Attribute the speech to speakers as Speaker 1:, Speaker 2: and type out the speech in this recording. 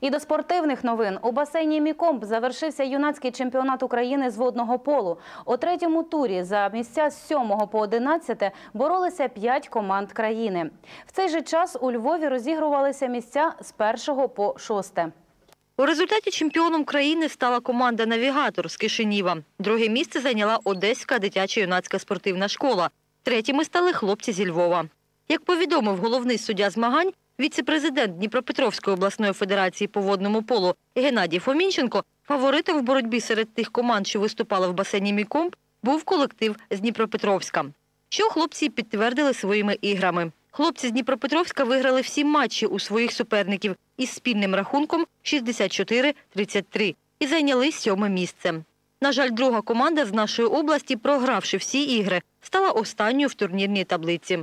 Speaker 1: І до спортивних новин у басейні Мікомб завершився юнацький чемпіонат України з водного полу. У третьому турі за місця з 7 по 11 боролися 5 команд країни. В цей же час у Львові розігрувалися місця з 1 по 6.
Speaker 2: У результаті чемпіоном країни стала команда «Навігатор» з Кишиніва. Друге місце зайняла Одеська дитяча юнацька спортивна школа. Третіми стали хлопці зі Львова. Як повідомив головний суддя змагань, віце-президент Дніпропетровської обласної федерації по водному полу Геннадій Фомінченко, фаворитом в боротьбі серед тих команд, що виступали в басейні Мікомб, був колектив з Дніпропетровська. Що хлопці підтвердили своїми іграми. Хлопці з Дніпропетровська виграли всі матчі у своїх суперників із спільним рахунком 64-33 і зайняли сьоме місце. На жаль, друга команда з нашої області, програвши всі ігри, стала останньою в турнірній таблиці.